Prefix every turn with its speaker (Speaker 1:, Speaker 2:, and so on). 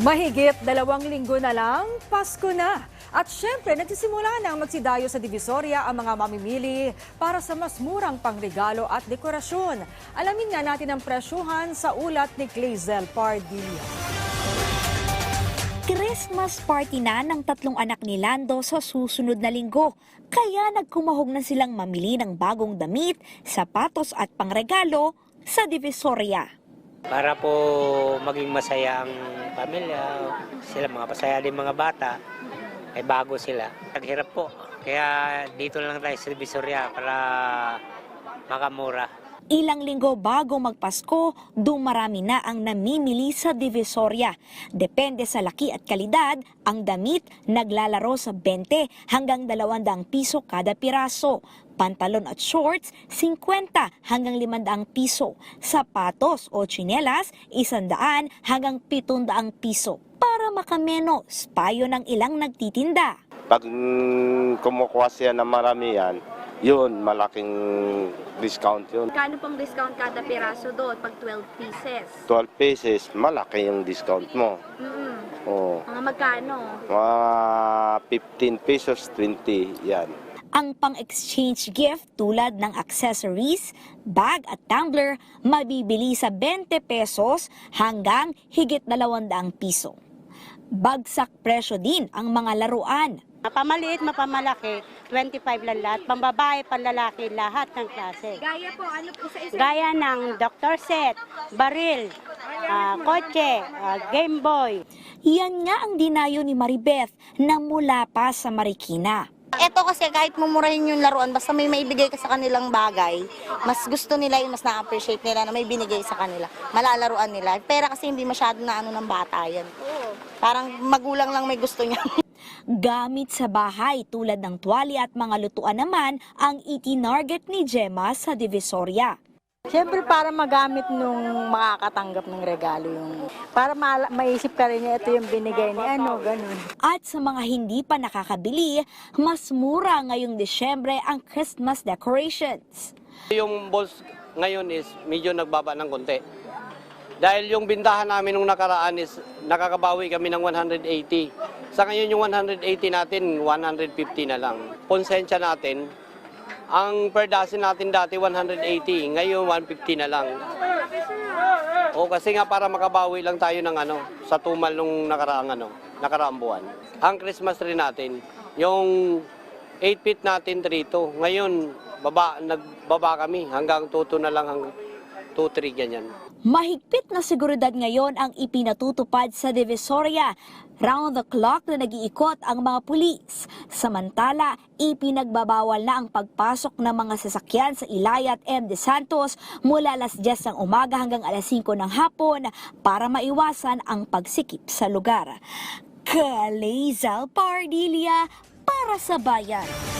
Speaker 1: Mahigit dalawang linggo na lang, Pasko na. At syempre, nagsisimula na magsidayo sa Divisoria ang mga mamimili para sa mas murang pangregalo at dekorasyon. Alamin nga natin ang presyuhan sa ulat ni Clazel Pardilla.
Speaker 2: Christmas party na ng tatlong anak ni Lando sa susunod na linggo. Kaya nagkumahog na silang mamili ng bagong damit, sapatos at pangregalo sa Divisoria.
Speaker 3: Para po maging masaya ang pamilya, sila mga pasaya din mga bata, ay bago sila. Naghirap po. Kaya dito lang tayo sa Divisoria para makamura.
Speaker 2: Ilang linggo bago magpasko, dumarami na ang namimili sa Divisoria. Depende sa laki at kalidad, ang damit naglalaro sa 20 hanggang 200 piso kada piraso. Pantalon at shorts, 50 hanggang 500 piso. Sapatos o tsinelas, 100 hanggang 700 piso. Para makamenos, payo ng ilang nagtitinda.
Speaker 4: Pag mm, kumukuha siya ng marami yan, yun, malaking discount yun.
Speaker 5: Kano pong discount kada piraso doon pag 12 pieces?
Speaker 4: 12 pesos, malaki yung discount mo.
Speaker 5: Mm
Speaker 4: Oo.
Speaker 5: Mga magkano?
Speaker 4: Mga 15 pesos, 20, yan.
Speaker 2: Ang pang-exchange gift tulad ng accessories, bag at tumbler mabibili sa 20 pesos hanggang higit 200 piso. Bagsak presyo din ang mga laruan.
Speaker 6: Mapamaliit, mapamalaki, 25 lang lahat. Pambabae, panlalaki, lahat ng klase.
Speaker 5: Gaya po, ano po sa isa?
Speaker 6: Gaya ng doctor set, baril, ah, kotse, ah, Game Boy.
Speaker 2: Yan nga ang dinayo ni Maribeth na mula pa sa Marikina.
Speaker 7: Eto kasi kahit mumurahin yung laruan, basta may maibigay ka sa kanilang bagay, mas gusto nila yun, mas na-appreciate nila na may binigay sa kanila. Malalaruan nila. Pera kasi hindi masyado na ano ng bata yan. Parang magulang lang may gusto niya.
Speaker 2: Gamit sa bahay tulad ng tuwali at mga lutuan naman ang itinarget ni Gemma sa Divisoria.
Speaker 8: Siyempre para magamit nung makakatanggap ng regalo yung para ma- maisip ka rin niya ito yung binigay ni ano, ganun.
Speaker 2: At sa mga hindi pa nakakabili, mas mura ngayong Desyembre ang Christmas decorations.
Speaker 9: Yung balls ngayon is medyo nagbaba ng konti. Dahil yung bintahan namin nung nakaraan is nakakabawi kami ng 180. Sa ngayon yung 180 natin, 150 na lang. Konsensya natin, ang per dozen natin dati 180, ngayon 150 na lang. O kasi nga para makabawi lang tayo ng ano, sa tumal nung nakaraang ano, nakaraang buwan. Ang Christmas tree natin, yung 8 feet natin dito. Ngayon, baba, nagbaba kami hanggang 2 na lang, hanggang 2-3 ganyan.
Speaker 2: Mahigpit na seguridad ngayon ang ipinatutupad sa Divisoria. Round the clock na nag-iikot ang mga pulis. Samantala, ipinagbabawal na ang pagpasok ng mga sasakyan sa Ilaya at M. De Santos mula alas 10 ng umaga hanggang alas 5 ng hapon para maiwasan ang pagsikip sa lugar. Kalezal Pardilia para sa bayan.